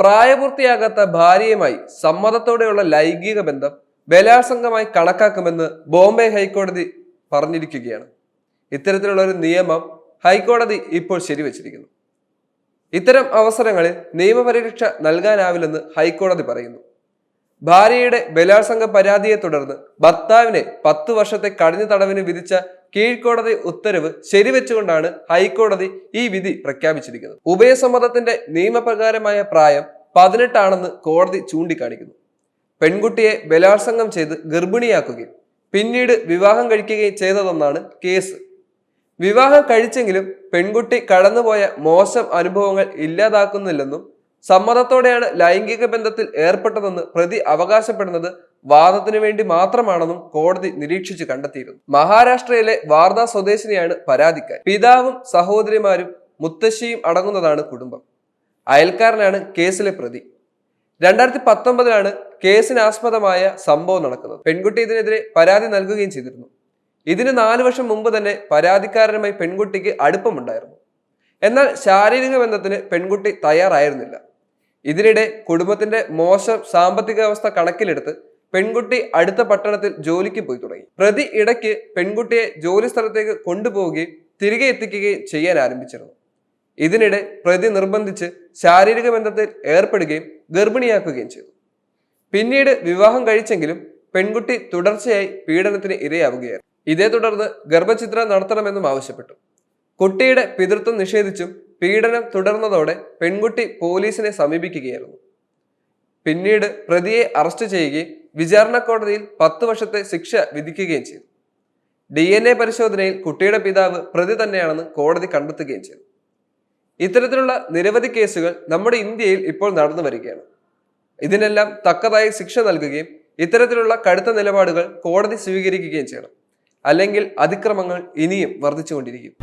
പ്രായപൂർത്തിയാകാത്ത ഭാര്യയുമായി സമ്മതത്തോടെയുള്ള ലൈംഗിക ബന്ധം ബലാത്സംഗമായി കണക്കാക്കുമെന്ന് ബോംബെ ഹൈക്കോടതി പറഞ്ഞിരിക്കുകയാണ്. ഇത്തരത്തിലുള്ള ഒരു നിയമം ഹൈക്കോടതി ഇപ്പോൾ ശരിവച്ചിരിക്കുന്നു. ഇത്തരം അവസരങ്ങളിൽ നിയമപരിരക്ഷ നൽകാനാവില്ലെന്ന് ഹൈക്കോടതി പറയുന്നു. ഭാര്യയുടെ ബലാത്സംഗ പരാതിയെ തുടർന്ന് ഭർത്താവിനെ പത്തു വർഷത്തെ കഠിന തടവിന് വിധിച്ച കീഴ്ക്കോടതി ഉത്തരവ് ശരിവെച്ചുകൊണ്ടാണ് ഹൈക്കോടതി ഈ വിധി പ്രഖ്യാപിച്ചിരിക്കുന്നത്. ഉഭയസമ്മതത്തിന്റെ നിയമപ്രകാരമായ പ്രായം പതിനെട്ടാണെന്ന് കോടതി ചൂണ്ടിക്കാണിക്കുന്നു. പെൺകുട്ടിയെ ബലാത്സംഗം ചെയ്ത് ഗർഭിണിയാക്കുകയും പിന്നീട് വിവാഹം കഴിക്കുകയും ചെയ്തതെന്നാണ് കേസ്. വിവാഹം കഴിച്ചെങ്കിലും പെൺകുട്ടി കടന്നുപോയ മോശം അനുഭവങ്ങൾ ഇല്ലാതാക്കുന്നില്ലെന്നും സമ്മതത്തോടെയാണ് ലൈംഗിക ബന്ധത്തിൽ ഏർപ്പെട്ടതെന്ന് പ്രതി അവകാശപ്പെടുന്നത് വാദത്തിനു വേണ്ടി മാത്രമാണെന്നും കോടതി നിരീക്ഷിച്ച് കണ്ടെത്തിയിരുന്നു. മഹാരാഷ്ട്രയിലെ വാർദാ സ്വദേശിനിയാണ് പരാതിക്കാർ പിതാവും സഹോദരിമാരും മുത്തശ്ശിയും അടങ്ങുന്നതാണ് കുടുംബം. അയൽക്കാരനാണ് കേസിലെ പ്രതി. രണ്ടായിരത്തി പത്തൊമ്പതിലാണ് കേസിനാസ്പദമായ സംഭവം നടക്കുന്നത്. പെൺകുട്ടി ഇതിനെതിരെ പരാതി നൽകുകയും ചെയ്തിരുന്നു. ഇതിന് നാല് വർഷം മുമ്പ് തന്നെ പരാതിക്കാരനുമായി പെൺകുട്ടിക്ക് അടുപ്പമുണ്ടായിരുന്നു. എന്നാൽ ശാരീരിക ബന്ധത്തിന് പെൺകുട്ടി തയ്യാറായിരുന്നില്ല. ഇതിനിടെ കുടുംബത്തിന്റെ മോശം സാമ്പത്തിക അവസ്ഥ കണക്കിലെടുത്ത് പെൺകുട്ടി അടുത്ത പട്ടണത്തിൽ ജോലിക്ക് പോയി തുടങ്ങി. പ്രതി ഇടയ്ക്ക് പെൺകുട്ടിയെ ജോലി സ്ഥലത്തേക്ക് കൊണ്ടുപോവുകയും തിരികെ എത്തിക്കുകയും ചെയ്യാൻ ആരംഭിച്ചിരുന്നു. ഇതിനിടെ പ്രതി നിർബന്ധിച്ച് ശാരീരിക ബന്ധത്തിൽ ഏർപ്പെടുകയും ഗർഭിണിയാക്കുകയും ചെയ്തു. പിന്നീട് വിവാഹം കഴിച്ചെങ്കിലും പെൺകുട്ടി തുടർച്ചയായി പീഡനത്തിന് ഇരയാവുകയായിരുന്നു. ഇതേ തുടർന്ന് ഗർഭചിത്രം നടത്തണമെന്നും ആവശ്യപ്പെട്ടു. കുട്ടിയുടെ പിതൃത്വം നിഷേധിച്ചും പീഡനം തുടർന്നതോടെ പെൺകുട്ടി പോലീസിനെ സമീപിക്കുകയായിരുന്നു. പിന്നീട് പ്രതിയെ അറസ്റ്റ് ചെയ്യുകയും വിചാരണ കോടതിയിൽ പത്ത് വർഷത്തെ ശിക്ഷ വിധിക്കുകയും ചെയ്തു. ഡി എൻ എ പരിശോധനയിൽ കുട്ടിയുടെ പിതാവ് പ്രതി തന്നെയാണെന്ന് കോടതി കണ്ടെത്തുകയും ചെയ്തു. ഇത്തരത്തിലുള്ള നിരവധി കേസുകൾ നമ്മുടെ ഇന്ത്യയിൽ ഇപ്പോൾ നടന്നു വരികയാണ്. ഇതിനെല്ലാം തക്കതായ ശിക്ഷ നൽകുകയും ഇത്തരത്തിലുള്ള കടുത്ത നിലപാടുകൾ കോടതി സ്വീകരിക്കുകയും ചെയ്യണം. അല്ലെങ്കിൽ അതിക്രമങ്ങൾ ഇനിയും വർദ്ധിച്ചുകൊണ്ടിരിക്കും.